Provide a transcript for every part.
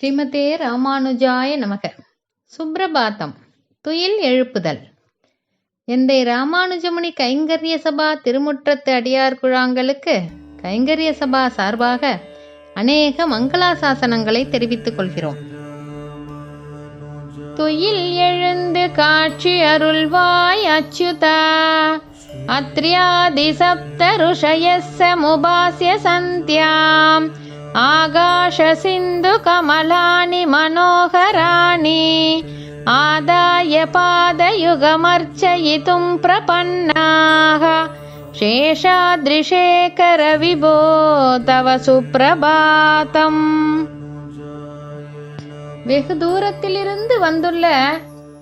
ஸ்ரீமதே ராமானுஜாய நமக. சுப்ரபாதம் துயில் எழுப்புதல். எந்தை ராமானுஜமுனி கைங்கரிய சபா திருமுற்றத்து அடியார் குழாங்களுக்கு கைங்கரிய சபா சார்பாக அநேக மங்களாசாசனங்களை தெரிவித்துக் கொள்கிறோம். துயில் எழுந்து காட்சி அருள்வாய் அச்சுதா. அத்ரியாதி சப்த ருஷயச முபாசிய சந்தியாம். ஆகாஷசின் சிந்து கமலானி மனோகராணி ஆதாய பாதயுகமர்ச்சயித்தும் பிரபன்னாக. சேஷாத்ரிசேகர விபோ தவ சுப்பிரபாதம் வெகு தூரத்திலிருந்து வந்துள்ள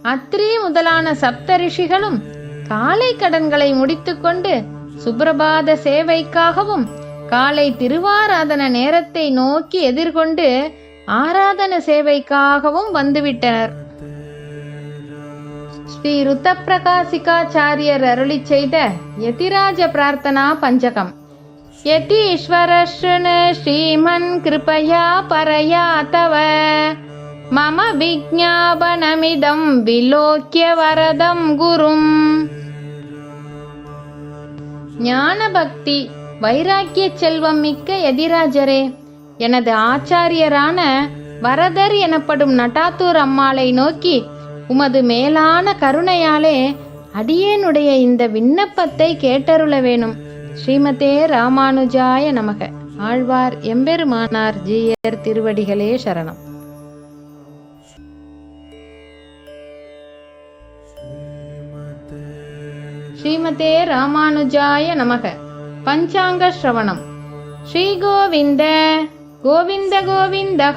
அத்ரி முதலான சப்த ரிஷிகளும் காலை கடன்களை முடித்துக்கொண்டு சுப்பிரபாத சேவைக்காகவும் காலை திருவாராதன நேரத்தை நோக்கி எதிர்கொண்டு ஆராதன சேவைக்காகவும் வந்துவிட்டனர். ஸ்ரீ ருத்த பிரகாசிகாச்சாரியர் அருளி செய்த யதிராஜ பிரார்த்தனா பஞ்சகம். யதீஸ்வரஸ்ருண ஸ்ரீமன் கிருபயா பரயா தவ மம விஜாபனமிதம் விலோக்கிய வரதம் குரும். ஞான பக்தி வைராக்கிய செல்வம் மிக்க எதிராஜரே எனது ஆச்சாரியரான வரதர் எனப்படும் நட்டாத்தூர் அம்மாளை நோக்கி உமது மேலான கருணையாலே அடியேனுடைய இந்த விண்ணப்பத்தை கேட்டருள வேணும். ஸ்ரீமதே ராமானுஜாய நமக. ஆழ்வார் எம்பெருமானார் ஜீயர் திருவடிகளே சரணம். ஸ்ரீமதே ராமானுஜாய நமக. பஞ்சாங்க ஸ்ரவணம். ஸ்ரீகோவிந்த गोविन्द गोविन्दः।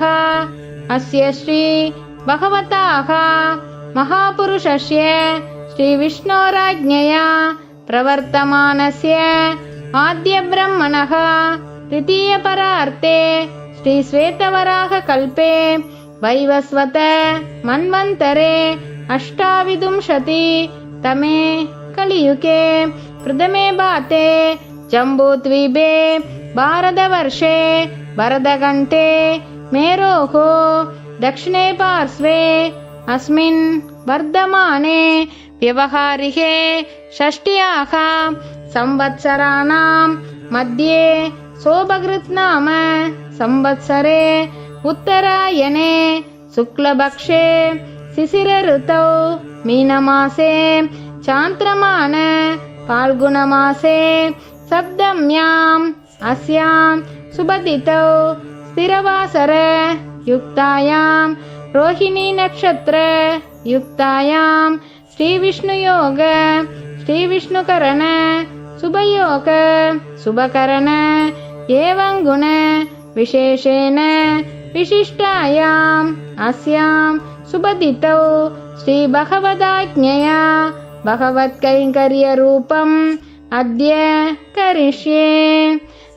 अस्य श्री भगवताः महापुरुषस्य श्रीविष्णोराज्ञया प्रवर्तमानस्य आद्यब्रह्मणः तृतीयपरार्थे श्रीश्वेतवराहकल्पे वैवस्वत मन्वन्तरे अष्टाविदुंशति तमे कलियुके प्रथमे भाते जम्बूद्वीपे भारतवर्षे भरतघण्टे मेरोः दक्षिणे पार्श्वे अस्मिन् वर्धमाने व्यवहारिके षष्ट्याः संवत्सराणां मध्ये सोभकृत् नाम संवत्सरे उत्तरायणे शुक्लपक्षे शिशिरऋतौ मीनमासे चान्द्रमान फाल्गुनमासे सप्तम्याम् अस्यां सुबदितौ स्थिरवासर युक्तायां रोहिणी नक्षत्र युक्तायां श्रीविष्णुयोग श्रीविष्णुकरण शुभयोग शुभकरण एवं गुण विशेषेण विशिष्टायाम् अस्यां सुबदितौ श्रीभगवदाज्ञया भगवत्कैङ्कर्यरूपम् अद्य करिष्ये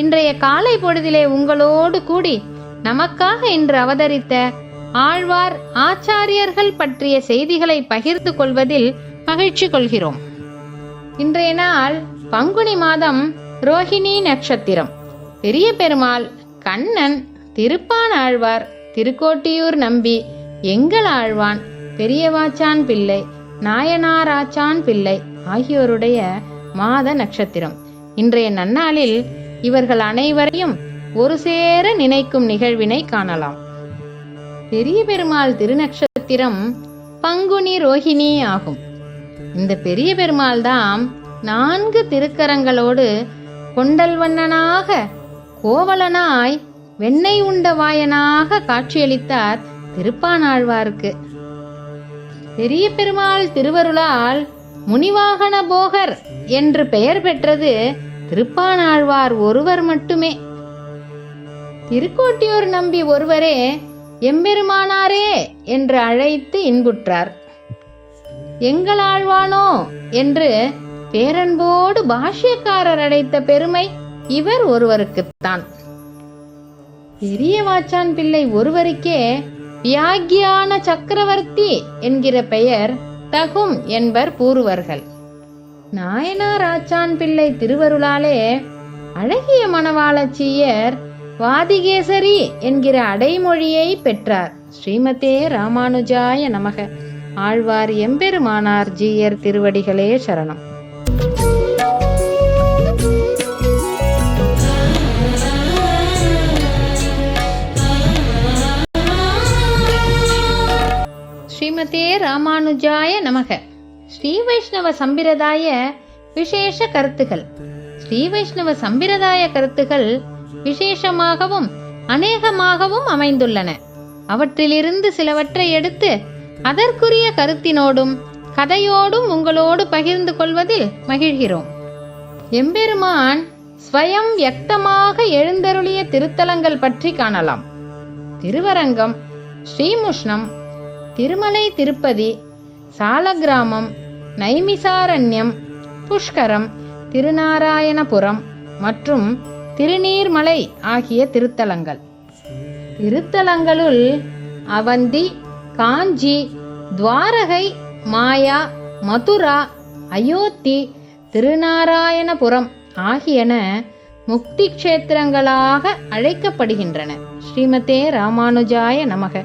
இன்றைய காலை பொழுதிலே உங்களோடு கூடி நமக்காக இன்று அவதரித்த ஆழ்வார் ஆச்சாரியர்கள் பற்றிய செய்திகளை பகிர்ந்து கொள்வதில் மகிழ்ச்சி கொள்கிறோம். இன்றைய நாள் பங்குனி மாதம் ரோஹிணி நட்சத்திரம். பெரிய பெருமாள் கண்ணன் திருப்பான் ஆழ்வார் திருக்கோட்டியூர் நம்பி எங்கள் ஆழ்வான் பெரியவாச்சான் பிள்ளை நாயனாராச்சான் பிள்ளை ஆகியோருடைய மாத நட்சத்திரம். இன்றைய நன்னாளில் இவர்கள் அனைவரையும் ஒரு சேர நினைக்கும் நிகழ்வினை காணலாம். பெரிய பெருமாள் திருநட்சத்திரம் பங்குனி ரோஹிணி ஆகும். இந்த பெரிய பெருமாள் தான் நான்கு திருக்கரங்களோடு கொண்டல்வண்ணனாக கோவலனாய் வெண்ணெய் உண்ட வாயனாக காட்சியளித்தார் திருப்பானாழ்வாருக்கு. பெரிய பெருமாள் திருவருளால் முனிவாகன போகர் என்று பெயர் பெற்றது திருப்பானாழ்வார் ஒருவர் மட்டுமே. திருக்கோட்டியூர் நம்பி ஒருவரே எம்பெருமானாரே என்று அழைத்து இன்புற்றார். எங்கள் ஆழ்வானோ என்று பேரன்போடு பாஷ்யக்காரர் அழைத்த பெருமை இவர் ஒருவருக்குத்தான். பெரிய வாச்சான் பிள்ளை ஒருவருக்கே வியாகியான சக்கரவர்த்தி என்கிற பெயர் தகும் என்பர் கூறுவர்கள். நாயனார் ஆச்சான் பிள்ளை திருவருளாலே அழகிய மணவாளச்சியர் வாதிகேசரி என்கிற அடைமொழியை பெற்றார். ஸ்ரீமதே ராமானுஜாய நமக. ஆழ்வார் எம்பெருமானார் ஜீயர் திருவடிகளே சரணம். ஸ்ரீமதே ராமானுஜாய நமக. ஸ்ரீ வைஷ்ணவ சம்பிரதாய விசேஷ கருத்துகள். ஸ்ரீ வைஷ்ணவ சம்பிரதாய கருத்துகள் விசேஷமாகவும் அநேகமாகவும் அமைந்துள்ளன. அவற்றிலிருந்து சிலவற்றை எடுத்து அதற்குரிய கருத்தினோடும் கதையோடும் உங்களோடு பகிர்ந்து கொள்வதில் மகிழ்கிறோம். எம்பெருமான் ஸ்வயம் வியக்தமாக எழுந்தருளிய திருத்தலங்கள் பற்றி காணலாம். திருவரங்கம் ஸ்ரீமுஷ்ணம் திருமலை திருப்பதி சாலகிராமம் நைமிசாரண்யம் புஷ்கரம் திருநாராயணபுரம் மற்றும் திருநீர்மலை ஆகிய திருத்தலங்கள். திருத்தலங்களுள் அவந்தி காஞ்சி துவாரகை மாயா மதுரா அயோத்தி திருநாராயணபுரம் ஆகியன முக்தி க்ஷேத்திரங்களாக அழைக்கப்படுகின்றன. ஸ்ரீமதே ராமானுஜாய நமக.